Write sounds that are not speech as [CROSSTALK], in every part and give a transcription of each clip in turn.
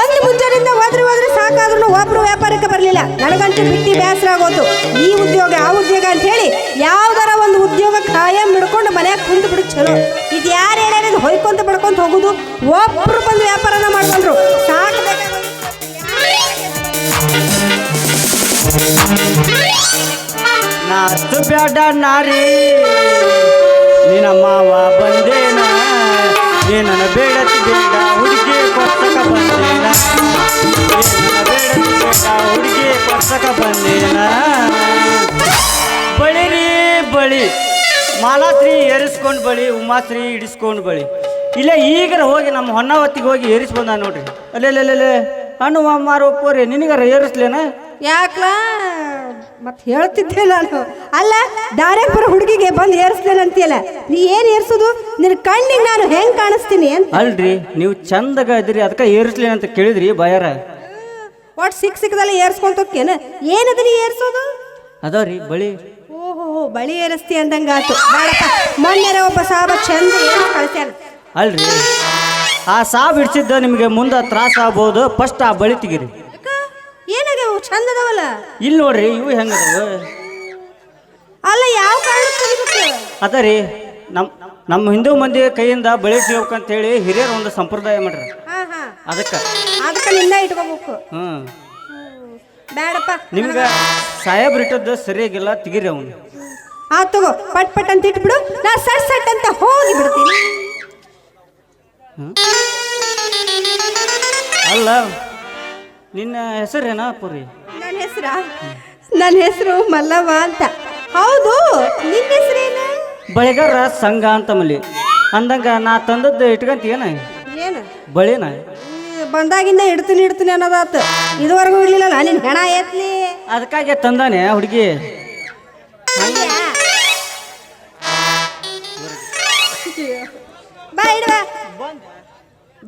ಒಂದು ಮುಂಜಾನೆಯಿಂದ ಹೋದ್ರೆ ಹೋದ್ರೆ ಸಾಕಾದ್ರೂ ಒಬ್ರು ವ್ಯಾಪಾರಕ್ಕೆ ಬರಲಿಲ್ಲ. ನನಗಂತೂ ಬಿಟ್ಟಿ ಬೇಸರ ಆಗೋದು. ಈ ಉದ್ಯೋಗ, ಆ ಉದ್ಯೋಗ ಅಂತ ಹೇಳಿ ಯಾವ್ದಾರ ಒಂದು ಉದ್ಯೋಗ ಕಾಯಂ ಹಿಡ್ಕೊಂಡು ಮನೆಯಾಗ ಕುಂತು ಬಿಡು ಚಲೋ. ಇದು ಯಾರು ಹೇಳ್ಯಾರ ಹೊಯ್ಕೊಂತ ಬಿಡ್ಕೊಂತ ಹೋಗುದು? ಒಬ್ರು ಬಂದು ವ್ಯಾಪಾರನ ಮಾಡ್ಕೊಂಡ್ರು. ನಾಸ್ತು ಬೇಡ ನಾರಿ. ನಿನ್ನ ಮಾವ ಬಂದೇನ? ಏನನ ಬೇಡ ಹುಡುಗಿ? ಬಂದೇನ ಹುಡುಗಿ ಬಳಿರಿ ಬಳಿ ಮಾಲಾಶ್ರೀ ಏರಿಸ್ಕೊಂಡು ಬಳಿ ಉಮಾಶ್ರೀ ಹಿಡಿಸ್ಕೊಂಡು ಬಳಿ ಇಲ್ಲ ಈಗ ಹೋಗಿ ನಮ್ಮ ಹೊನ್ನಾವತ್ತಿಗೆ ಹೋಗಿ ಏರಿಸಿ ಬಂದ ನೋಡ್ರಿ ಅಲ್ಲೇ ಅಲ್ಲೇ ಹಣ್ಣು ಮಾರು ಒಪ್ಪೋರಿ ನಿನಗಾರ ಏರಿಸ್ಲೇನ ಯಾಕ್ಲಾ? ಮತ್ತೆ ಹೇಳ್ತಿದ್ದೆ ನಾನು. ಅಲ್ಲ ದಾರ್ಯಾಪುರ ಹುಡುಗಿಗೆ ಬಂದು ಏರಿಸ್ಲೇನ ಅಂತೀಯಲ್ಲ ನೀ ಏನು ಏರ್ಸೋದು? ನಿನ್ನ ಕಣ್ಣಿಗೆ ನಾನು ಹೆಂಗೆ ಕಾಣಿಸ್ತೀನಿ ಅಂತ. ಅಲ್ರಿ ನೀವು ಚಂದಗ ಇದ್ರಿ ಅದಕ್ಕೆ ಏರಿಸ್ಲಿ ಅಂತ ಕೇಳಿದ್ರಿ ಬಯರ. ಒಟ್ಟು ಸಿಕ್ ಸಿಕ್ಕದಲ್ಲ ಏರ್ಸ್ಕೊಂತೋಕೇನು ಏನದ್ರಿ ಏರ್ಸೋದು? ಅದಾವ್ರಿ ಬಳಿ. ಓಹೋ ಬಳಿ ಏರಿಸ್ತಿ ಅಂದಂಗ ಆತು ಬೇಡಪ್ಪ ಮೊನ್ನೆ ಒಬ್ಬ ಸಾಬ ಚಂದ ಕಳ್ಸ್ಯಾನ. ಅಲ್ರಿ ಆ ಸಾಬ್ ಹಿಡ್ಸಿದ್ದ ನಿಮಗೆ ಮುಂದೆ ತ್ರಾಸ ಆಗ್ಬೋದು ಫಸ್ಟ್ ಆ ಬಳಿ ತೆಗಿರಿ. ಏನಾಗ್ಯಾವ? ಚಂದ ಅದಾವಲ್ಲ ಇಲ್ಲಿ ನೋಡ್ರಿ ಇವು ಹೆಂಗದವ? ಅಲ್ಲ ಯಾವ ಕಾರಣಕ್ಕೆ ಅದ ರೀ ನಮ್ಮ ನಮ್ಮ ಹಿಂದೂ ಮಂದಿ ಕೈಯಿಂದ ಬಳಿ ಅಂತ ಹೇಳಿ ಹಿರಿಯರು ಒಂದು ಸಂಪ್ರದಾಯ ಮಾಡ್ರಿ. ಹಾ ಹಾ. ಅದಕ್ಕೆ. ಅದಕ್ಕೆ ನಿನ್ನ ಇಟ್ಕೋಬೇಕು. ಹ್ಞೂ ಬೇಡಪ್ಪ ನಿಮ್ಗೆ ಸಾಹೇಬ್ ಇಟ್ಟದ್ದು ಸರಿಯಾಗಿಲ್ಲ ತೆಗೀರಿ ಅವನು. ಆ ತಗೋ ಪಟ್ ಪಟ್ ಅಂತ ಇಟ್ಬಿಡು. ನಾ ಸಟ್ ಸಟ್ ಅಂತ ಹೋಗಿ ಬಿಡ್ತೀನಿ. ಅಲ್ಲ ನಿನ್ನ ಹೆಸರೇನ ಪುರಿ? ನನ್ನ ಹೆಸರ? ನನ್ನ ಹೆಸರು ಮಲ್ಲವ್ವ ಅಂತ. ಹೌದು ನಿನ್ನ ಹೆಸರೇನು? ಬಳೆಗಾರ ಸಂಘ ಅಂತ ಮಲ್ಲಿ. ಅಂದಂಗ ನಾ ತಂದದ್ದು ಇಟ್ಕಂತ ಏನ? ಏನು? ಬಳೆನ? ಬಂದಾಗಿಂದ ಇಡ್ತೀನಿ ಇಡ್ತೀನಿ ಅನ್ನೋದಾತು. ಇದುವರೆಗೂ ಇರ್ಲಿಲ್ಲ ನಿನ್ನ ಹೆಣ ಎತ್ಲಿ? ಅದಕ್ಕಾಗೆ ತಂದಾನೆ ಹುಡುಗಿ. ಬಾ ಇಡುವ.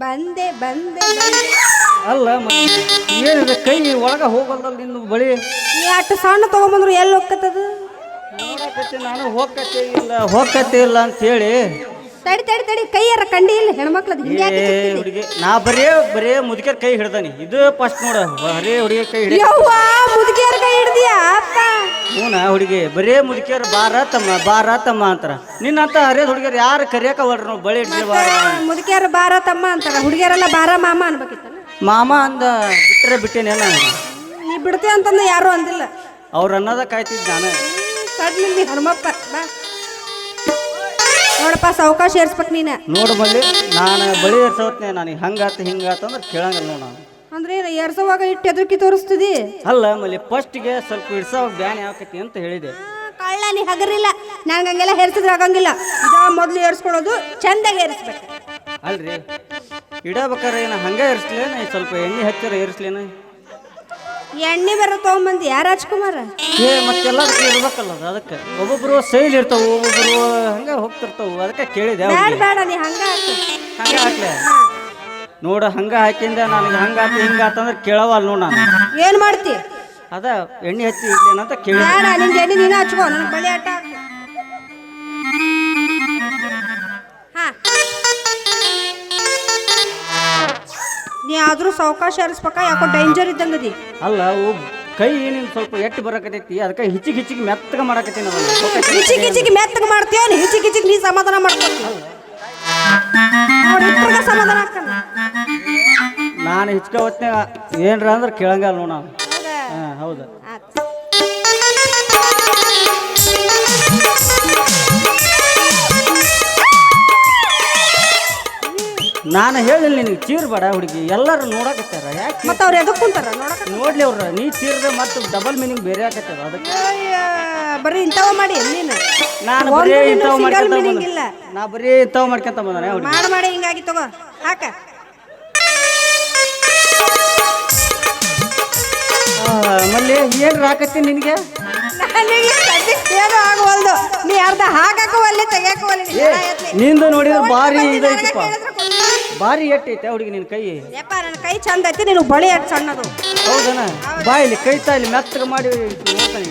ಬಂದೆ ಬಂದೆ ಬಂದೆ. ಅಲ್ಲ ಏನಿದೆ? ಕೈ ಒಳಗ ಹೋಗಲ್ಲ ನಿನ್ನ ಬಳಿ? ಅಷ್ಟು ಸಣ್ಣ ತಗೊಂಬಂದ್ರು ಎಲ್ಲಿ ಹೋಗ್ತದ? ನೋಡಕತ್ತಿ ನಾನು ಹೋಗತ್ತೆ ಇಲ್ಲ ಹೋಗತ್ತೆ ಇಲ್ಲ ಅಂತ ಹೇಳಿ. ತಡಿ ತಡಿ ತಡಿ ಕೈಯಾರ ಕಂಡಿ ಇಲ್ಲ ಹೆಣ್ಮಕ್ಳದ್ ತಿಂತೀನಿ? ಹುಡುಗಿ ನಾ ಬರೇ ಬರೇ ಮುದುಕಿಯರ್ ಕೈ ಹಿಡ್ದಾನಿ. ಇದು ಫಸ್ಟ್ ನೋಡ ಬರೇ ಹುಡುಗಿ ಕೈ ಹಿಡಿ ಯವ್ವ ಮುದುಕಿಯರ ಕೈ ಹಿಡ್ದಿಯಾ? ಅಪ್ಪ. ನಾ ಹುಡುಗಿ ಬರೇ ಮುದುಕಿಯರ್ ಬಾರ ತಮ್ಮ ಬಾರ ತಮ್ಮ ಅಂತಾರ. ನಿನ್ನಂತ ಹರಿಯದ ಹುಡುಗಿಯರ್ ಯಾರು ಕರಿಯಕ ಹೊಡ್ರಿ ನಾವು ಬಳಿ ಬಾರ ಮುದುಕಿಯರ ಬಾರ ತಮ್ಮ ಅಂತಾರ. ಹುಡುಗಿಯರೆಲ್ಲ ಬಾರ ಮಾಮ ಅನ್ಬೇಕಿತ್ತಲ್ಲ? ಮಾಮ ಅಂದ ಬಿಟ್ಟರೆ ಬಿಟ್ಟೇನೇನ ನೀ ಬಿಡ್ತೆ ಅಂತಂದು ಯಾರು ಅಂದಿಲ್ಲ. ಅವ್ರು ಅನ್ನೋದ ಕಾಯ್ತಿದ್ ನಾನು. ಕಡ್ಲಿ ಹನುಮಪ್ಪ ಬಾ. ನೋಡಪ್ಪ ಸಾವಕಾಶ ಏರ್ಸ್ಬೇಕು ನೀನ. ನೋಡು ಮಲ್ಲಿ ನಾನು ಬಳಿ ಏರ್ಸೋತ್ನೆ ನನಗೆ ಹಂಗಾತ ಹಿಂಗಾತ ಅಂದ್ರೆ ಕೇಳಂಗಿಲ್ಲ ನೋಡು ನಾನು. ಅಂದ್ರೆ ಏನು ಏರ್ಸೋವಾಗ ಇಟ್ಟು ಎದುರುಕಿ ತೋರಿಸ್ತಿದಿ? ಅಲ್ಲ ಮಲ್ಲಿ ಫಸ್ಟ್ಗೆ ಸ್ವಲ್ಪ ಇಡ್ಸೋವಾಗ ಬ್ಯಾನ್ ಯಾಕತಿ ಅಂತ ಹೇಳಿದೆ. ಕಳ್ಳ ನೀ ಹಗರಿಲ್ಲ. ನಂಗೆ ಹಂಗೆಲ್ಲ ಹೇರ್ಸಿದ್ರೆ ಆಗಂಗಿಲ್ಲ. ಇದಾ ಮೊದಲು ಏರ್ಸ್ಕೊಳ್ಳೋದು ಚಂದಾಗಿ ಏರಿಸ್ಬೇಕು. ಅಲ್ರಿ. ಇಡಬೇಕಾರೆ ಏನು ಹಂಗೆ ಇರಿಸ್ಲೇನ ಸ್ವಲ್ಪ ಎಣ್ಣೆ ಹಚ್ಚಾರ ಇರಿಸ್ಲೇನ ಎಣ್ಣೆ ಬರೋ ತಗೊಂಬಂದಿ. ಯಾರು ರಾಜ್ಕುಮಾರ? ಏ ಮತ್ತೆಲ್ಲ ಇರ್ಬೇಕಲ್ಲ ಅದು ಅದಕ್ಕೆ. ಒಬ್ಬೊಬ್ರು ಸೈಲ್ ಇರ್ತಾವ ಒಬ್ಬೊಬ್ರು ಹಂಗೆ ಹೋಗ್ತಿರ್ತಾವ. ಅದಕ್ಕೆ ಕೇಳಿದೆ ಬೇಡ ನೀ ಹಂಗ ಹಾಕು. ಹಂಗೆ ಹಾಕ್ಲೆ? ನೋಡು ಹಂಗೆ ಹಾಕಿಂದ ನನಗೆ ಹಂಗಾತ ಹಿಂಗಾತಂದ್ರೆ ಕೇಳವಲ್ಲ ನೋಡು ನಾನು. ಏನ್ ಮಾಡ್ತಿ? ಅದ ಎಣ್ಣೆ ಹಚ್ಚಿ ಇಡ್ಲೇನಂತ ಕೇಳಿ ಬೇಡ ನಿಂಗೆ ಎಣ್ಣೆ ನೀನು ಹಚ್ಕೋ ನನ್ನ ಬಳಿ ಆಟ ಹಾಕು. ನೀ ಆದ್ರೂ ಸಾವಕಾಶ ಯಾಕೋ ಡೇಂಜರ್ ಇದ್ದಂಗದಿ. ಅಲ್ಲ ಅವು ಕೈ ಏನೇನು ಸ್ವಲ್ಪ ಎಟ್ಟು ಬರಕತೈತಿ? ಅದಕ್ಕೆ ಹಿಚ್ಚಿಗೆ ಹಿಚ್ಚಿಗೆ ಮೆತ್ತಗೆ ಮಾಡಕತ್ತೀನಿ ಹಿಚಿಗ್ ಹಿಚಿಗ್ ಮೆತ್ತಗ ಮಾಡ್ತೀಯ ನೀ ಹಿಚಿಗ್ ಹಿಚಿಕ್ ನೀ ಸಮಾಧಾನ ಮಾಡ್ಕೊತಿ. ಸಮಾಧಾನ ನಾನು ಹಿಚ್ಕ ಹೊತ್ನ್ಯಾಗ ಏನ್ರ ಅಂದ್ರೆ ಕೇಳಂಗಲ್ಲ ನೋಡ ಹೌದಾ? ಹಾಂ ಹೌದು. ಆತ್. ನಾನು ಹೇಳಿಲ್ಲ ನಿನಗೆ ಚೀರ್ಬೇಡ ಹುಡುಗಿ ಎಲ್ಲರೂ ನೋಡಕತ್ತಾರ ಯಾಕೆ ಮತ್ತೆ ಅವ್ರು ಎದಕ್ಕೆ ಕುಂತಾರ? ನೋಡಕ ನೋಡ್ಲಿ ಅವ್ರ ನೀ ಚೀರ್ದೆ ಮತ್ತೆ ಡಬಲ್ ಮೀನಿಂಗ್ ಬೇರೆ ಆಕತ್ತದ ಅದಕ್ಕೆ. ಬರೀ ಇಂಥವ ಮಾಡಿ ನೀನು. ನಾನು ಒಂದು ಬರೀ ನೀನು ಇಂಥವು single ಮಾಡ್ಕೊಂತ meaning ಬಂದೆ. ಇಲ್ಲ. ನಾ ಬರೀ ಇಂಥವು ಮಾಡ್ಕೊಂತ ಬಂದಾನೆ ಹುಡುಗಿ. ಮಾಡಿ ಮಾಡಿ ಹಿಂಗಾಗಿ ತಗೋ ಹಾಕ. ಮಲ್ಲಿ ಏನು ಹಾಕತ್ತಿ ನಿನಗೆ? ನನಗೆ ಸದ್ಯಕ್ಕೆ ಏನೂ ಆಗವಲ್ದು. ನೀ ಅರ್ಧ ಹಾಕಕ್ಕೂ ಅಲ್ಲಿ ತೆಗಿಯಕ್ಕೂ ಒಲ್ಲೆ ನೀ ಏ ನಿಂದು ನೋಡಿದ್ರೆ ಭಾರಿ ಇದೈತಿ ಪಾ ಇದೈತಪ್ಪ. ಭಾರಿ ಎಟ್ಟೈತೆ ಹುಡುಗಿ ನಿನ್ನ ಕೈ. ಯಪ್ಪ ನನ್ನ ಕೈ ಚಂದ ಐತಿ ನೀನು ಬಳಿ ಅಟ್ ಸಣ್ಣದು. ಹೌದನ? ಬಾ ಇಲ್ಲಿ ಕೈ ತಾ ಇಲ್ಲಿ ಮೆತ್ತಗೆ ಮಾಡಿ ನೋಡ್ತಾನೆ.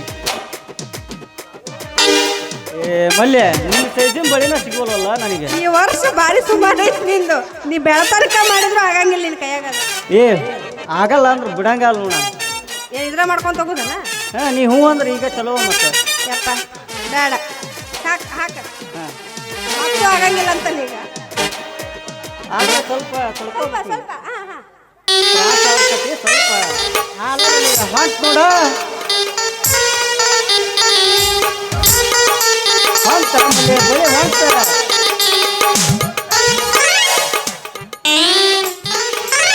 ಏ ಮಲ್ಯ ನಿನ್ನ ಸೈಜಿನ ಬಳಿನ ಸಿಗೋಲ್ಲ ನನಗೆ? ಈ ವರ್ಷ ಭಾರಿ ಸುಮಾರು ಐತಿ ನಿಂದು. ನೀ ಬೆಳತನಕ ಮಾಡಿದ್ರು ಆಗಂಗಿಲ್ಲ ನಿನ್ನ ಕೈಯಾಗ ಏ ಆಗಲ್ಲ ಅಂದ್ರೆ ಬಿಡಂಗಲ್ಲ ನೋಡ. ಏ ಇದ್ರ ಮಾಡ್ಕೊಂತ ಹೋಗುದನ ಹಾ ನೀ ಹ್ಞೂ ಅಂದ್ರೆ ಈಗ ಚಲೋ ಮತ್ತೆ. ಯಪ್ಪ ಬೇಡ. ಸ್ವಲ್ಪ ಸ್ವಲ್ಪ ಸ್ವಲ್ಪ ಸ್ವಲ್ಪ ಹಾ ಹಾ ಸ್ವಲ್ಪ ಹಾಲು ಹೊಂಟ್ ನೋಡ ಹೊಂಟ ಆಮೇಲೆ ಬರೀ ಹೊಂಟ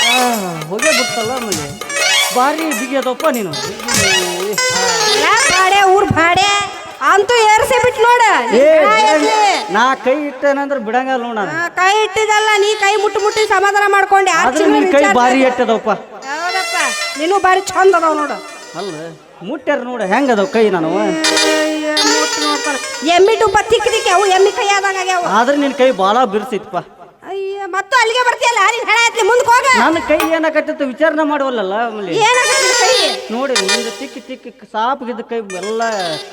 ಆ, ಹೋಗೇ ಬಿಡ್ತಲ್ಲ ಆಮೇಲೆ ಭಾರಿ ಬಿಗಿ ನೀನು ಊರ್ ಬಾಡೆ ಅಂತೂ ಏರ್ಸಿ ಬಿಟ್ ನೋಡ. ಏ ನಾ ಕೈ ಇಟ್ಟೇನಂದ್ರೆ ಬಿಡಂಗಲ್ಲ ನೋಡ ನಾ ಕೈ ಇಟ್ಟಿದಲ್ಲ ನೀ ಕೈ ಮುಟ್ಟು ಮುಟ್ಟಿ ಸಮಾಧಾನ ಮಾಡ್ಕೊಂಡೆ. ಆರ್ ಆದ್ರೆ ಚಿಲ್ಲರೆ ನಿನ್ ಕೈ ಬಾರಿ ಭಾರಿ ಹೌದಪ್ಪ ನೀನು ಬಾರಿ ಚಂದ ಅದಾವ ನೋಡು. ಅಲ್ಲ ಮುಟ್ಟ್ಯಾರ ನೋಡ ಹೆಂಗದವ್ ಕೈ ನಾನು? ಅಯ್ಯ, ಮುಟ್ಟು ನೋಡ್ತಾನ ಎಮ್ಮಿ ಟುಪ್ಪ ತಿಕ್ಕ ತಿಕ್ಕ ಅವು ಎಮ್ಮಿ ಕೈ ಆದಾಗ ಆಗ್ಯಾವ. ಆದ್ರೆ ನಿನ್ ಕೈ ಬಾಳ ಬಿರ್ಸೈತಪ್ಪ ಅಯ್ಯ ಮತ್ತೆ ಅಲ್ಲಿಗೆ ಬರ್ತೀಯಲ್ಲ? ನೀನ್ ಹೆಣ ಮುಂದೆ ಮುಂದಕ್ಕೆ ಹೋಗ. ನನ್ನ ಕೈ ಏನಾಗತ್ತಿತ್ತು ವಿಚಾರಣೆ ಮಾಡುವಲ್ಲ ಆಮೇಲೆ ಏನಾಗತ್ತೆ ಕೈ? ನೋಡಿ ನಿಂದು ತಿಕ್ಕಿ ತಿಕ್ಕಿ ಸಾಪಿಗಿದ್ದ ಕೈ ಎಲ್ಲ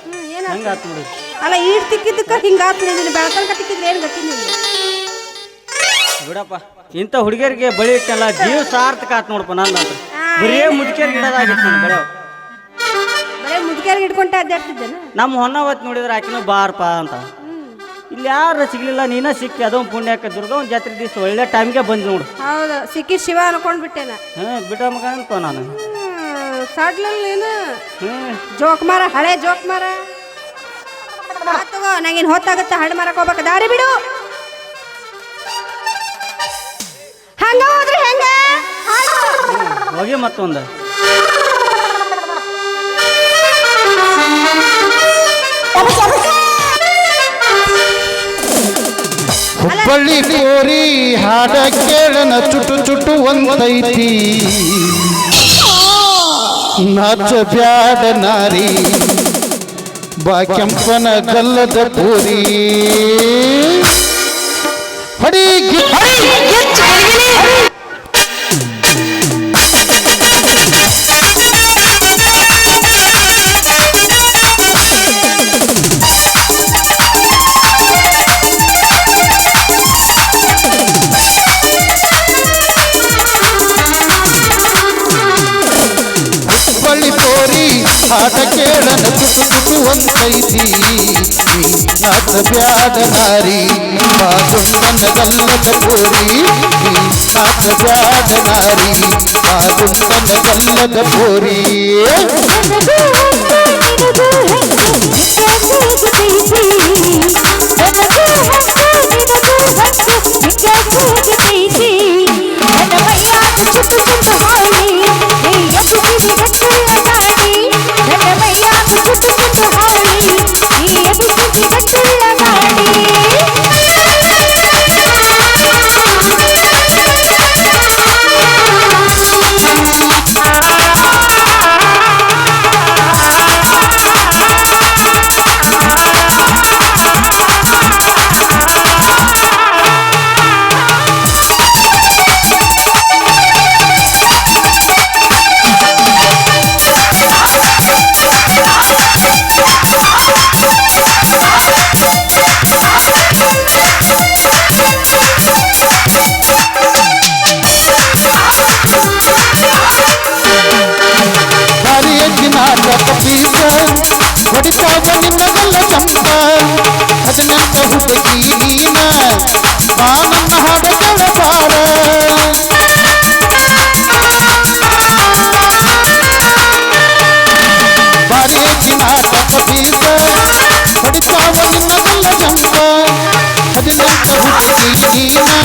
ಹ್ಮ್, ಏನಾಗ್- ಹೆಂಗಾತ್ ನೋಡಿ ಅಲ್ಲ ಈಡ್ ತಿಕ್ಕಿದ್ದಕ್ಕ ಹಿಂಗಾತ್ ನೀನು ಬೆಳತನಕ ತಿಕ್ಕಿದ್ರೆ ಏನು ಗತಿ ನೀನು ಬಿಡಪ್ಪ ಇಂಥ ಹುಡುಗಿಯರಿಗೆ ಬಳಿ ಇಟ್ಟಲ್ಲ ಜೀವ ಸಾರ್ಥಕ ಆತ್ ನೋಡಪ್ಪ ನನ್ನ ಹತ್ರ. ಬರೀ ಮುದುಕಿಯರ್ ಗಿಡದಾಗಿತ್ತು ನಾನು ಬರೋ. ಬರೇ ಅಡ್ಡಾಡ್ತಿದ್ದೇನ? ನಮ್ಮ ಹೊನ್ನವತ್ತು ನೋಡಿದ್ರೆ ಆಕಿನೂ ಬಾರಪ್ಪ ಅಂತ. ಇಲ್ಲಿ ಯಾರು ಸಿಗ್ಲಿಲ್ಲ ನೀನ ಸಿಕ್ಕಿ ಅದೊಂದು ಪುಣ್ಯಕ್ಕೆ ಒಂದು ಜಾತ್ರೆ ದಿವಸ ಒಳ್ಳೆ ಟೈಮ್ಗೆ ಬಂದು ನೋಡು. ಹೌದು ಸಿಕ್ಕಿ ಶಿವ ಅನ್ಕೊಂಡ್ ಬಿಟ್ಟೆನ? ಹ್ಞೂ ಬಿಡ ಮಗ ಅನ್ಕೊ ನಾನು. ಸಾಡ್ಲಲ್ಲ ನೀನು? ಹ್ಞೂ ಜೋಕ್ ಮಾರ ಹಳೆ ಜೋಕ್ ಮಾರ. ತಗೋ ನಂಗೇನು ಹೊತ್ತಾಗತ್ತ ಹಣ್ಣು ಮಾರಕ್ ಹೋಗ್ಬೇಕು. ದಾರಿ ಬಿಡು. ಹಂಗ ಹೋದ್ರೆ ಹೆಂಗ? ಹೋಗಿ ಮತ್ತೊಂದು. ಹುಬ್ಬಳ್ಳಿ ಕೋರಿ ಹಾಡ ಕೇಳನ ಚುಟು ಚುಟು ಒಂದೈತಿ. ನಾಚ ಬ್ಯಾಡ ನಾರಿ ಬಾ ಕೆಂಪನ ಗಲ್ಲದ ಪೂರಿ. ಹೊಡಿ ಸುತ್ತು ಒಂದೈತಿ ನಾಥ ಬ್ಯಾಡ ನಾರಿ ಬಾಗುಂದನಗಲ್ಲದ ಪೋರಿ ನಾಥ ಬ್ಯಾಡ ನಾರಿ ಬಾಗುಂದನಗಲ್ಲದ ಪೋರಿ ಚುಟ್ಟು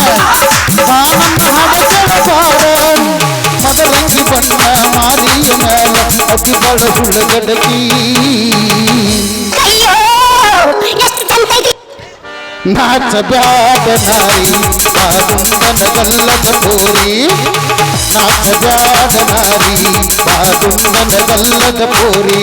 சாமந்த மடக்கட பாடம் மதலங்கி பண்ண மாலிய மேல அத்தி பல புள்ள கடக்கி ನಾಚಬ್ಯಾಡ ನಾರಿ ಆ ಕುಂದನಗಲ್ಲದ ಪೋರಿ ನಾಚಬ್ಯಾಡ ನಾರಿ ಆ ಕುಂದನಗಲ್ಲದ ಪೋರಿ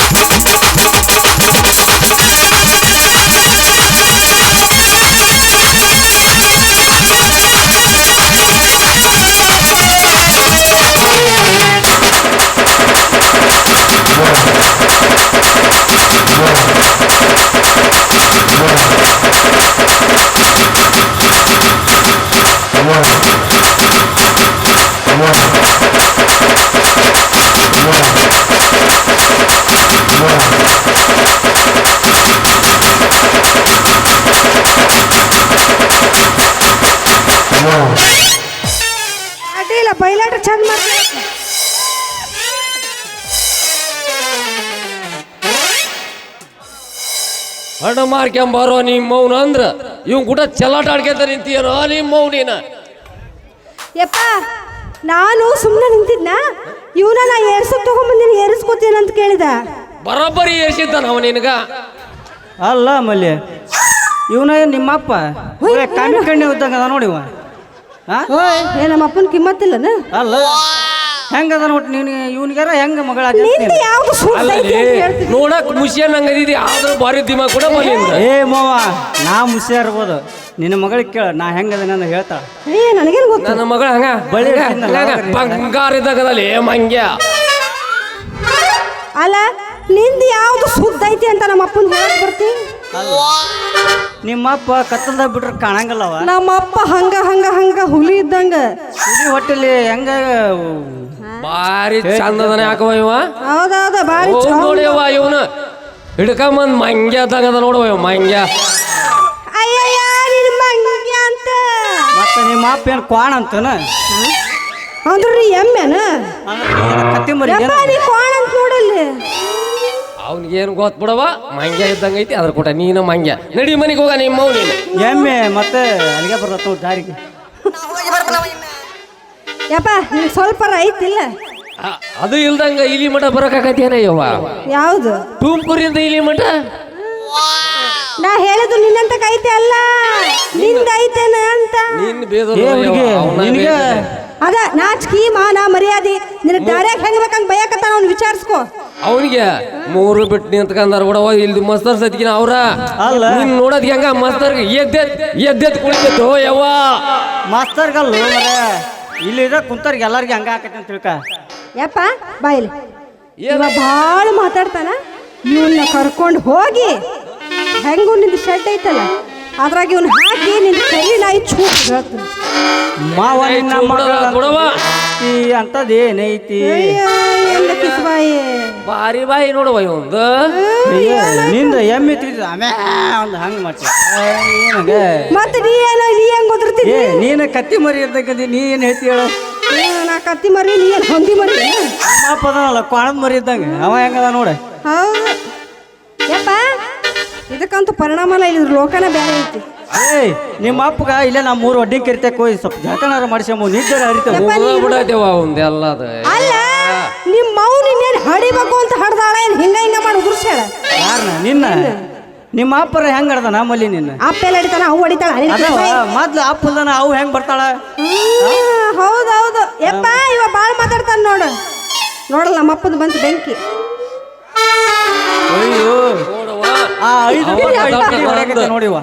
ಹಣ್ಣು ಮಾರ್ಕೊಂಬಾರೋ ನಿಮ್ಮ ಮೌನ ಅಂದ್ರ ಇವ್ ಕೂಡ ಚಲಾಟ ಆಡ್ಕೊಂತ ನಿಂತೀಯನೋ ನಿಮ್ಮ ಮೌನಿನ. ಯಪ್ಪ ನಾನು ಸುಮ್ಮನೆ ನಿಂತಿದ್ನ? ಇವನ ನಾ ಏರ್ಸಕ್ ತಗೊಂಬಂದಿನಿ ಏರಿಸ್ಕೋತೀನಿ ಅಂತ ಕೇಳಿದ. ಬರೋಬ್ಬರಿ ಏರ್ಸಿದ್ದಾನ ಅವ ನಿನಗ. ಅಲ್ಲ ಮಲ್ಯ ಇವನ ನಿಮ್ಮಪ್ಪ? ಕಣ್ಣು ಕಣ್ಣು ಕಣ್ಣೆ ಇದ್ದಂಗ ಅದ ನೋಡಿ ಇವ. ಹಾ ಏ ನಮ್ಮ ಅಪ್ಪನ ಕಿಮ್ಮತ್ತಿಲ್ಲನ ಅಲ್ಲ. ಹೆಂಗದ ನೋಡಿ ನೀನು ಇವನಿಗಾರ ಹೆಂಗ ಮಗಳ ನಿಂದ ಯಾವ್ದು ಸುಳ್ಳು ಐತಿ ಅಂತ ಹೇಳ್ತೀನಿ. ನೋಡಕ್ ಮುಷಿಯನ್ ಹಂಗದಿದಿ ಆದ್ರೂ ಭಾರಿ ದಿಮಾ ಕೂಡ ಬಲಿಂದ ಏ ಮಾವ ನಾ ಮುಸಿ ಇರ್ಬೋದು. ನಿನ್ನ ಮಗಳಿಗೆ ಕೇಳ ನಾ ಹೆಂಗದ ಅಂತ ಹೇಳ್ತಾಳ ಏ ನನಗೇನು ಗೊತ್ತು? ನನ್ನ ಮಗಳ ಹಂಗ? ಬಳಿ ಹಂಗ, ಹಂಗ, ಬಂಗಾರ ಇದ್ದಾಗದಲ್ಲಿ ಮಂಗ್ಯ. ಅಲ್ಲ ನಿಂದ ಯಾವ್ದು ಸುದ್ದ ಐತಿ ಅಂತ ನಮ್ಮ ಅಪ್ಪನ ಹೇಳಕ್ ಬರ್ತಿ? ನಿಮ್ಮಪ್ಪ ಕತ್ತಲ್ದಾಗ ಬಿಟ್ರೆ ಕಾಣಂಗಲ್ಲವ. ನಮ್ಮ ಅಪ್ಪ ಹಂಗ ಹಂಗ ಹಂಗ ಹುಲಿ ಇದ್ದಂಗ. ಹುಲಿ ಹೊಟ್ಟೆಲಿ ಹೆಂಗ ಭಾರಿ ಚಂದದನ ಯಾಕವ ಇವ. ಹೌದೌದ ಬಾರಿ ಚಂದ. ನೋಡಿಯವ ಇವನು. ಹಿಡ್ಕೊಂಬಂದ್ ಮಂಗ್ಯ ಇದ್ದಂಗದ ನೋಡುವ ಇವ ಮಂಗ್ಯ. ಅಯ್ಯಯ್ಯ ನಿನ್ ಮಂಗ್ಯ ಅಂತ. ಮತ್ತೆ ನಿಮ್ಮ ಅಪ್ಪ ಏನು ಕ್ವಾಣ ಅಂತನ? ಅಂದ್ರಿ ಎಮ್ಮೆನ? ಕತ್ತಿ ಮರಿ ಯಪ್ಪ ನೀ ಕೋಣ ಅಂತ ನೋಡಲ್ಲಿ. ಅವ್ನಿಗೇನು ಗೊತ್ತ ಬಿಡವ ಮಂಗ್ಯ ಇದ್ದಂಗ ಐತಿ ಅದ್ರ ಕೂಟ ನೀನು ಮಂಗ್ಯ. ನಡಿ ಮನೆಗೆ ಹೋಗ ನಿಮ್ಮ ಮೌ ನೀನು. ಎಮ್ಮೆ ಮತ್ತೆ ಅಲ್ಲಿಗೆ ಬರತ್ತ ದಾರಿಗೆ? [LAUGHS] ಯಪ್ಪ ನಿನ್ ಸ್ವಲ್ಪ ಐತಿಲ್ಲ ಅ- ಅದು ಇಲ್ದಂಗ ಇಲಿ ಮಠ ಬರಕಾಕತ್ತೇನ ಯವ್ವ? ಯಾವುದು? ತುಮಕೂರಿಂದ ಇಲಿ ಮಠ? ನಾ ಹೇಳಿದ್ರು ನಿನ್ನಂತ ಕೈತೆ ಅಲ್ಲ. ನಿಂದ ಐತೇನ ಅಂತ. ನಿನ್ನ ಬೇದ ಏ ಹುಡುಗಿ ನಿನಗೆ ಅದ ನಾಚಿಕಿ ಮಾನ ಮರ್ಯಾದೆ. ನಿನ್ ದಾರ್ಯಾಗ ಹೆಂಗ್ ಬೇಕಂತ ಬಯಕತ್ತ ಅವ್ನು ವಿಚಾರಿಸ್ಕೋ. ಅವನಿಗೆ ಮೂರು ಬಿಟ್ಟು ನಿಂತ್ಕಂದಾರ ಬಿಡವ ಇಲ್ಲಿ ಮಸ್ತರ್ ಸತ್ಕಿನ ಅವ್ರ. ಅಲ್ಲ. ನೀನ್ ನೋಡೋದ್ ಹೆಂಗ ಮಸ್ತರ್ ಎದ್ದೆತ್ ಎದ್ದೆತ್ ಕುಳಿತೋ ಯವ್ವ? ಮಾಸ್ತರ್ಗಲ್ಲು ಮರ ಇಲ್ಲಿ ಇದ ಕುಂತರ್ಗೆ ಎಲ್ಲರಿಗೆ ಹಂಗ ಆಕೈತಿ ಅಂತ ತಿಳ್ಕ. ಯಪ್ಪ ಬಾಯಿಲಿ ಇವ ಭಾಳ ಮಾತಾಡ್ತಾನ. ಇವನ್ನ ಕರ್ಕೊಂಡು ಹೋಗಿ ಹೆಂಗೂ ನಿಂದು ಶೆಡ್ ಐತಲ್ಲ ಅದ್ರಾಗ ಇವನ್ ಹಾಕಿ ನಿನ್ ಕೈ ನಾಯಿ ಚೂಪ್ ಹೇಳ್ತೀನಿ. ಮಾವ ನಿನ್ನ ಮಗಳ ಬಿಡವ ಈ ಅಂತದ್ ಏನೈತಿ? ಬಾರಿ ಬಾಯಿ ನೋಡುವ ಇವಂದು. ನಿಂದ ಎಮ್ಮೆ ಆಮ್ಯಾ ಒಂದು ಹಂಗ ಮಾಡ್ತೀಯ ಏನಂಗ? ಮತ್ತೆ ನೀ ಏನೋ ನೀ ಹೆಂಗ್ ಏ ನೀನು ಕತ್ತಿ ಮರಿ ಇರ್ತಕ್ಕಂತ ನೀ ಏನು ಹೇಳ್ತಿ ಹೇಳು? ನಾ ಕತ್ತಿ ಮರಿ ನೀ ಏನ್ ಹೊಂದಿ ಮರಿ? ಅಪ್ಪ ಅದನಲ್ಲ ಕ್ವಾಣದ ಮರಿ ಇದ್ದಂಗೆ. ಅವ ಹೆಂಗದ ನೋಡು. ಹೌದು ಯಪ್ಪ ಇದಕ್ಕಂತೂ ಪರಿಣಾಮನ ಇಲ್ಲಿ ಲೋಕನ ಬೇರೆ ಐತಿ. ಏಯ್ ನಿಮ್ಮ ಅಪ್ಪಗ ಇಲ್ಲ ನಮ್ಮ ಮೂರು ಒಡ್ಡಿ ಕರಿತಕ್ಕೆ ಹೋಗಿ ಸ್ವಲ್ಪ ಜಾಕನಾರ ಮಾಡಿಸ್ಕೊಂಬ ನಿದ್ದೆ ಹರಿತಾವ. ಬಿಡದೇವ ಅವಂದೆಲ್ಲ ಅದು. ಅಲ್ಲ ನಿಮ್ಮ ಮೌನ್ ಇನ್ನೇನು ಹಡಿಬೇಕು ಅಂತ ಹಡ್ದಾಳ ಏನು ಹಿಂಗ ಹಿಂಗ ಮಾಡಿ ಉದುರ್ಸ್ಯಾಳ? ಯಾರನ್ನ ನಿನ್ನ. ನಿಮ್ಮ ಅಪ್ಪರ ಹೆಂಗ್ ಹಡ್ದಾನ ಮಲ್ಲಿ ನಿನ್ನ? ಅಪ್ಪ ಎಲ್ಲ ಹಿಡಿತಾನ ಅವು ಹೊಡಿತಾಳ ನಿನ್ ಅಪ್ಪ. ಮೊದ್ಲು ಅಪ್ಪಲ್ದನ ಅವು ಹೆಂಗ್ ಬರ್ತಾಳ? ಹೌದೌದು ಯಪ್ಪ ಇವ ಬಾಳ್ ಮಾತಾಡ್ತಾನ ನೋಡು. ನೋಡಲ್ಲ ನಮ್ಮ ಅಪ್ಪದ ಬಂತು ಬೆಂಕಿ. ಅಯ್ಯೋ. ಆ ಐದು ಅವ. ನೋಡಿವ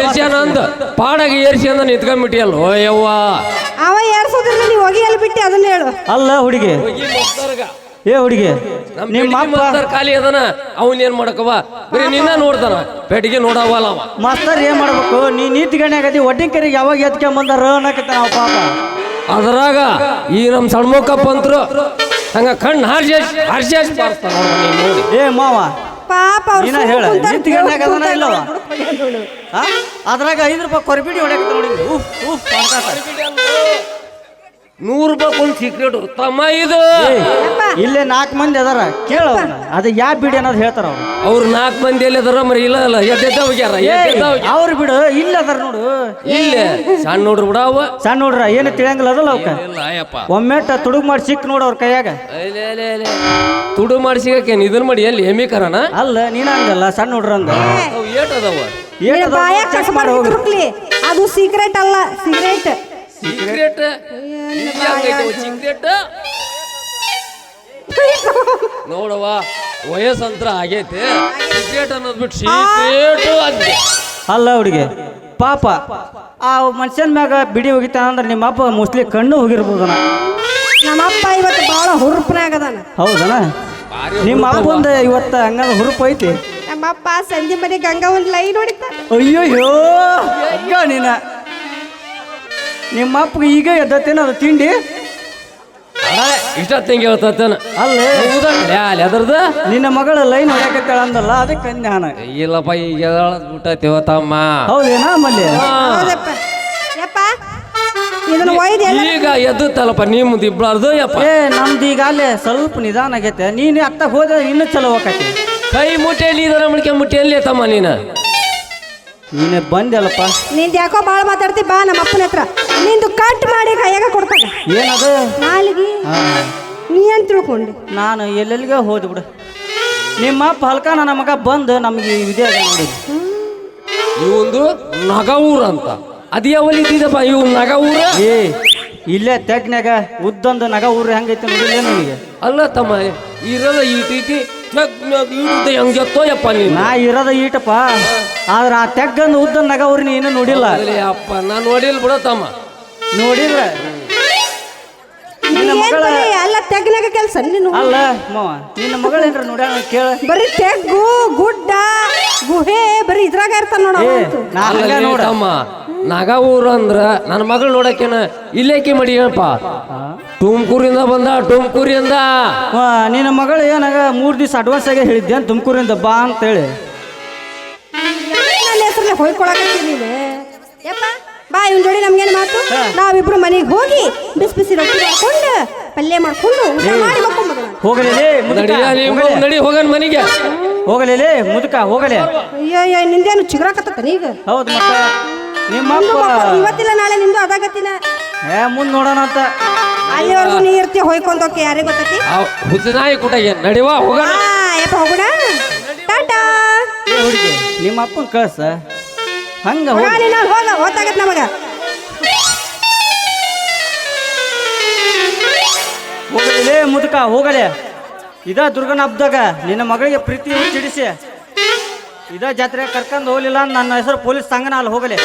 ಏರ್ಸ್ಯಾನ ಅಂದ. ಪಾಡಾಗ ಏರ್ಸಿ ಅಂದ ನಿಂತ್ಕೊಂಡ್ಬಿಟ್ಟಿಯಲ್ಲ. ಓ ಯವ್ವ. ಅವ ಏರ್ಸೋದ್ರಲ್ಲಿ ನೀವು ಹೋಗಿ ಎಲ್ಲಿ ಬಿಟ್ಟಿ ಅದನ್ನ ಹೇಳು. ಅಲ್ಲ ಹುಡುಗಿ. ಏ ಹುಡುಗಿ ನಮ್ಮ ನಿಮ್ಮ ಅಪ್ಪ ಮಾಸ್ತರ್ ಖಾಲಿ ಅದನ ಅವನ್ ಏನ್ ಮಾಡಕವ ಬರೀ ನಿನ್ನ ನೋಡ್ತಾನ ಪೆಟ್ಟಿಗೆ ನೋಡವಲ್ಲ ಅವ ಮಾಸ್ತರ್ ಏನ್ ಮಾಡ್ಬೇಕು ನೀ ನೀತಿ ಗಣೆ ಆಗತಿ ಒಡ್ಡಿ ಕರಿಗೆ ಯಾವಾಗ ಎತ್ಕೊಂಬಂದಾರ ಅನ್ನಕತ್ತ ನಾವು ಪಾಪ ಅದ್ರಾಗ ಈ ನಮ್ ಸಣ್ಮುಖಪ್ಪ ಅಂತರು ಹಂಗ ಕಣ್ಣು ಹಾರ್ಸಿ ಹಾರ್ಸಿ ಹಾರ್ಸಿ ಬಾರಿಸ್ತಾನ ನೋಡಿ ಏ ಮಾವ ಪಾಪ ಅವ್ರು ನೀನ ಸುಮ್ನೆ ಹೇಳ, ಕುಂತಾರ, ನಿಂತ್ ಗಂಡಾಗ ಅದನ ಕುಂತಾರ, ಇಲ್ಲವ? ಹುಡ್ಕೊಂಡ್ ನೋಡು. ಆ? ಅದ್ರಾಗ ಐದು ರೂಪಾಯಿ ಕೊರಬಿಡಿ ಹೊಡ್ಯಾಕತ್ತ ನೋಡಿ ಉಫ್ ಉಫ್ ಅನ್ಕಾತ. ನೂರು ರೂಪಾಯಿ ಒಂದು ಸೀಕ್ರೆಟ್ ತಮ್ಮ ಇದು. ಇಲ್ಲೇ ನಾಲ್ಕು ಮಂದಿ ಅದಾರ. ಕೇಳ ಅದು ಯಾವ ಬಿಡಿ ಅನ್ನೋದು ಹೇಳ್ತಾರ ಅವ್ರು. ಅವ್ರು ನಾಲ್ಕು ಮಂದಿ ಎಲ್ಲಿ ಅದಾರ ಮರಿ ಇಲ್ಲ ಅಲ್ಲ ಎದ್ದೆದ್ದ ಹೋಗ್ಯಾರ ಎದ್ದೆದ್ದ ಹೋಗ್ಯಾರ. ಅವ್ರು ಬಿಡು. ಇಲ್ಲ ಅದಾರ ನೋಡು. ಇಲ್ಲ. ಸಣ್ಣ ನೋಡ್ರಿ ಬಿಡ ಅವ ಸಣ್ಣ ನೋಡ್ರ ಏನು ತಿಳಿಯಂಗಿಲ್ಲ ಅದಲ್ಲ ಅವಕ್ಕ ಇಲ್ಲ ತುಡುಗು ಒಮ್ಮೆಟ್ಟ ತುಡುಗ್ ಮಾಡಿ ಸಿಕ್ ನೋಡು ಅವ್ರ ಕೈಯಾಗ. ತುಡು ಮಾಡಿ ಅಯ್ಲೆ. ತುಡು ಮಾಡಿಸಿಗೇನು ಇದನ್ ಮಾಡಿ ಎಲ್ಲಿ? ಎಮ್ಮಿ ಕರಣ ಅಲ್ಲ ನೀನ ಹಂಗಲ್ಲ ಸಣ್ಣ ನೋಡ್ರ ಅಂದ ಅವು ಏಟ್ ಅದಾವ? ಏನ್ ಅದಾವ ಬಾಯಾಗ ಚೆಕ್ ಕಸ ಮಾಡಿ. ಅದು ಸೀಕ್ರೆಟ್ ಅಲ್ಲ ಸಿಗರೇಟ್ ಸೀಕ್ರೆಟ್ ಸೀಕ್ರೆಟ್ ನೋಡವ್ವ ವಯಸ್ಸಂತ್ರ ಆಗೈತೆ. ಸೀಕ್ರೆಟ್ ಅನ್ನೋದ್ಬಿಟ್ಟು ಸೀಕ್ರೆಟ್ ಅಂದೆ ಅಲ್ಲ ಹುಡುಗಿ ಪಾಪ ಆ ಮನುಷ್ಯನ ಮ್ಯಾಗ ಬಿಡಿ ಹೋಗಿತಾನ ಅಂದ್ರೆ ನಿಮ್ಮ ಅಪ್ಪ ಮೋಸ್ಟ್ಲಿ ಕಣ್ಣು ಹೋಗಿರ್ಬೋದನ ನಮ್ಮಪ್ಪ ಇವತ್ತು ಬಹಳ ಹುರುಪನಾಗದಾನ ಹೌದಾ ಹೌದನ ಅಪ್ಪ ನಿಮ್ಮ ಅಪ್ಪಂದ ಇವತ್ತ ಹಂಗಂದ್ರೆ ಹುರುಪ್ ಐತಿ? ನಮ್ಮಪ್ಪ ಸಂಜೆ ಮನೆ ಗಂಗಾ ಒಂದು ಲೈನ್ ಹೊಡಿತಾನೆ. ಅಯ್ಯೋ ಅಗ್ಗ ನೀನ? ನಿಮ್ಮ ಅಪ್ಪ ಈಗ ಎದ್ದತ್ತೇನ ಅದು ತಿಂಡಿ? ಇಷ್ಟ ತಿಂಗಿ ಹೇಳ್ತಾನ ಅಲ್ಲ. ನಿನ್ನ ಮಗಳ ಲೈನ್ ಹೊಡಕತ್ತಾಳ ಅಂದಲ್ಲ ಅದಕ್ಕೆ ಅಂದೆ ನಾನು. ಇಲ್ಲಪ್ಪ ಈಗ ಊಟ ತಮ್ಮ ಹೌದೇನಾ ಮಲ್ಲಿ ಹೌದಪ್ಪ. ಯಪ್ಪ ಇದನ್ನ ಒಯ್ದು ಎಲ್ಲ ಈಗ ಎದ್ದುತ್ತಲ್ಲಪ್ಪ ನಿಮ್ದು ಇಬ್ಬಳಾರ್ದು ಯಪ್ಪ. ಏ ನಮ್ದು ಈಗ ಅಲ್ಲೇ ಸ್ವಲ್ಪ ನಿಧಾನ ಆಗೈತೆ. ನೀನು ಅತ್ತ ಹೋದ್ರೆ ಇನ್ನೂ ಚಲೋ ಹೋಗತ್ತೆ ಕೈ ಮುಟ್ಟಿಯಲ್ಲಿ ಇದರ ಮಡಿಕೆ ಮುಟ್ಟಿಯಲ್ಲಿ ತಮ್ಮ ನೀನು. ನೀನೆ ಬಂದೆಲ್ಲಪ್ಪ. ನಿಂದು ಯಾಕೋ ಭಾಳ ಮಾತಾಡ್ತಿ? ಬಾ ನಮ್ಮ ಅಪ್ಪನ ಹತ್ರ. ನಿಂದು ಕಟ್ ಮಾಡಿ ಕೈಯಾಗ ಕೊಡ್ತಾಗ ಏನದು? ನಾಲಿಗೆ ಹಾ. ನೀ ಏನ್ ತಿಳ್ಕೊಂಡಿ? ನಾನು ಎಲ್ಲೆಲ್ಲಿಗೆ ಹೋದ್ ಬಿಡು. ನಿಮ್ಮ ಅಪ್ಪ ಹಲ್ಕ ನನ್ನ ಮಗ ಬಂದು ನಮಗೆ ಇದೆ ನೋಡಿ. ಇವಂದು ನಗ ಊರ ಅಂತ. ಅದೇ ಒಲಿತಿದಪ್ಪ ಇವ್ ನಗ ಊರ ಏ ಇಲ್ಲೇ ತೆಗ್ನ್ಯಾಗ ಉದ್ದೊಂದು ನಗ ಊರ ಹೆಂಗೈತೆ ನೋಡಿಲ್ಲ ನನಗೆ. ಅಲ್ಲ ತಮ್ಮ ಇರಲ್ಲ ಈ ಇಡುತ್ತೆ ಹೆಂಗೆತ್ತೋ ಯಪ್ಪ ನೀನು. ನಾ ಇರೋದ ಈಟಪ್ಪ ಆದ್ರೆ ಆ ತೆಗ್ಗಂದು ಉದ್ದ ನಗ ಅವ್ರು ನೀನು ನೋಡಿಲ್ಲ. ಅಲ್ಲೇ ಅಪ್ಪ ನಾನು ನೋಡಿಲ್ ಬಿಡ ತಮ್ಮ. ನೋಡಿಲ್ಲ ನೀ ಏನ್ ಬರೀ ಎಲ್ಲ ತೆಗ್ನಾಗ ಕೆಲಸ ನೀನು? ಅಲ್ಲ ಮಾವ ನಿನ್ನ ಮಗಳೇನ್ರ ನೋಡ್ಯಾಳ ಕೇಳ. ಬರೀ ತೆಗ್ಗು ಗುಡ್ಡ ಗುಹೆ ಬರೀ ಇದ್ರಾಗ ಇರ್ತಾನ ನೋಡ ಏ ನಾ ಹಂಗ ಅಲ್ಲಲೇ ನೋಡ. ತಮ್ಮ ನಗ ಊರು ಅಂದ್ರ ನನ್ನ ಮಗಳು ನೋಡಕ್ಕೇನ ಇಲ್ಲೇಕಿ ಮಡಿಯಪ್ಪ ತುಮಕೂರಿಂದ ಬಂದ ತುಮಕೂರಿಂದ. ವಾ, ನಿನ್ನ ಮಗಳು ಏನಾಗ ಮೂರು ದಿವಸ ಅಡ್ವಾನ್ಸ್ ಆಗಿ ಹೇಳಿದ್ದೆ ತುಮಕೂರಿಂದ ಬಾ ಅಂತೇಳಿ. ನನ್ನ ಹೆಸರಲ್ಲಿ ಹೊಯ್ಕೊಳಕತ್ತೀನಿ ನೀನು. ಯಪ್ಪ ಬಾ ಇವನ್ ಜೋಡಿ ನಮ್ಗೇನು ಮಾತು? ನಾವಿಬ್ರು ಮನೆಗೆ ಹೋಗಿ ಬಿಸಿ ಬಿಸಿ ರೊಟ್ಟಿ ಮಾಡ್ಕೊಂಡು ಪಲ್ಯ ಮಾಡ್ಕೊಂಡು ಊಟ ಮಾಡಿ ಮಕ್ಕೊಂಬಿಡೋಣ ಹೋಗಲೇ ಮುದುಕ ನಡಿಯ ನೀವು ಹೋಗಲೇ. ನಡಿ ಹೋಗನ್ ಮನೆಗೆ. ಹೋಗಲೇ ಮುದುಕ ಹೋಗಲೇ. ಅಯ್ಯೋ ಅಯ್ಯೋ ನಿಂದೇನು ಚಿಗುರಾಕತ್ತ ಈಗ ಹೌದು ಮತ್ತ. ನಿಮ್ಮ ನಿಂದು ಅಪ್ಪ. ಮಕ್ಕಳು ಇವತ್ತಿಲ್ಲ ನಾಳೆ ನಿಂದು ಅದಾಗತ್ತಿನ. ಏ ಮುಂದ್ ನೋಡೋಣ ಅಂತ. ಅಲ್ಲಿವರೆಗೂ ನೀ ಇರ್ತಿ ಹೊಯ್ಕೊಂಡೋಕೆ ಯಾರಿಗೆ ಗೊತ್ತತಿ? ಹುಸನಾಯಿ ಕೂಡ ಕೂಟ ಏನ್ ನಡಿವಾ? ಹೋಗೋಣ. ಆ ಯಪ್ಪ ಹೋಗೋಣ. ಟಾಟಾ. ಹುಡುಗಿ ನಿಮ್ಮ ಅಪ್ಪನ ಕಳ್ಸ? ಹಂಗ ಹೋಗಿ. ಹೋಗ ನೀನು ಹೋಗ ಹೊತ್ತಾಗತ್ ನಮಗ. ಹೋಗಲೇ ಮುದುಕ ಹೋಗಲೇ. ಇದ ದುರ್ಗನ ಹಬ್ಬದಾಗ ನಿನ್ನ ಮಗಳಿಗೆ ಪ್ರೀತಿ ಚಿಡಿಸಿ ಇದ ಜಾತ್ರೆ ಕರ್ಕೊಂಡು ಹೋಗ್ಲಿಲ್ಲ ನನ್ನ ಹೆಸರು ಪೊಲೀಸ್ ಸಂಘನ ಅಲ್ಲಿ ಹೋಗಲೇ.